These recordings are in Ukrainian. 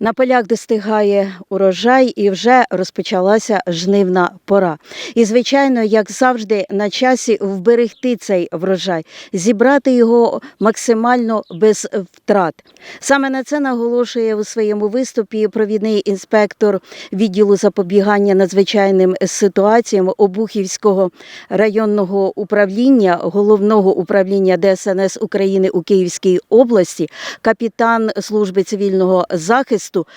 На полях достигає урожай і вже розпочалася жнивна пора. І, звичайно, як завжди, на часі вберегти цей врожай, зібрати його максимально без втрат. Саме на це наголошує у своєму виступі провідний інспектор відділу запобігання надзвичайним ситуаціям Обухівського районного управління головного управління ДСНС України у Київській області, капітан служби цивільного захисту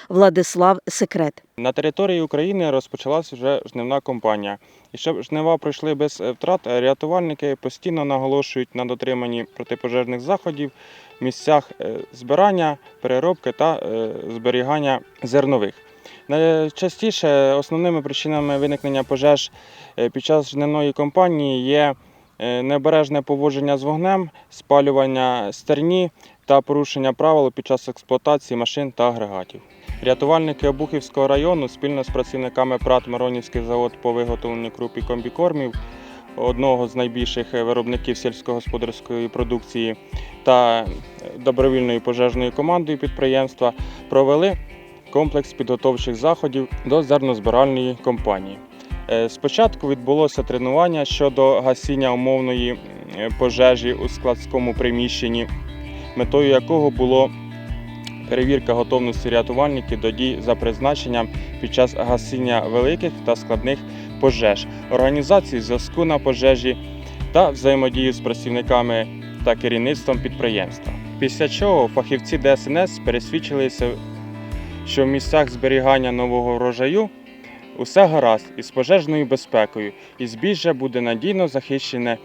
Владислав Секрет. На території України розпочалась вже жнивна кампанія. І щоб жнива пройшли без е, втрат, рятувальники постійно наголошують на дотриманні протипожежних заходів в місцях е, збирання, переробки та е, зберігання зернових. Найчастіше основними причинами виникнення пожеж під час жнивної кампанії є необережне поводження з вогнем, спалювання стерні та порушення правил під час експлуатації машин та агрегатів. Рятувальники Обухівського району спільно з працівниками ПРАТ Миронівський завод по виготовленню круп і комбікормів, одного з найбільших виробників сільськогосподарської продукції та добровільною пожежною командою підприємства провели комплекс підготовчих заходів до зернозбиральної кампанії. Е, Спочатку відбулося тренування щодо гасіння умовної пожежі у складському приміщенні, метою якого було перевірка готовності рятувальників до дій за призначенням під час гасіння великих та складних пожеж, організації зв'язку на пожежі та взаємодію з працівниками та керівництвом підприємства. Після чого фахівці ДСНС пересвідчилися, що в місцях зберігання нового врожаю усе гаразд із пожежною безпекою, і збіжжя буде надійно захищене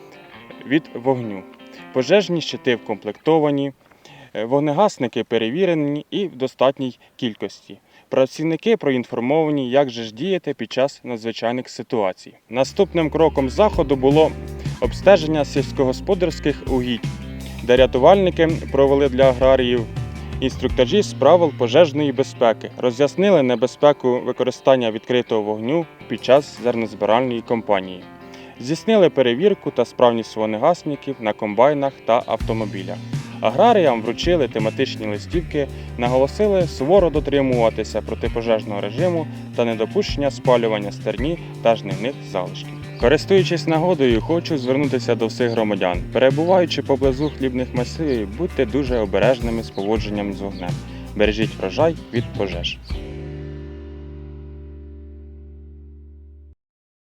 від вогню. Пожежні щити вкомплектовані, Е, Вогнегасники перевірені і в достатній кількості. Працівники проінформовані, як же ж діяти під час надзвичайних ситуацій. Наступним кроком заходу було обстеження сільськогосподарських угідь, де рятувальники провели для аграріїв інструктажі з правил пожежної безпеки, роз'яснили небезпеку використання відкритого вогню під час зернозбиральної кампанії. Здійснили перевірку та справність вогнегасників на комбайнах та автомобілях. Аграріям вручили тематичні листівки, наголосили суворо дотримуватися протипожежного режиму та недопущення спалювання стерні та жнивних залишків. Користуючись нагодою, хочу звернутися до всіх громадян. Перебуваючи поблизу хлібних масивів, будьте дуже обережними з поводженням з вогнем. Бережіть врожай від пожеж.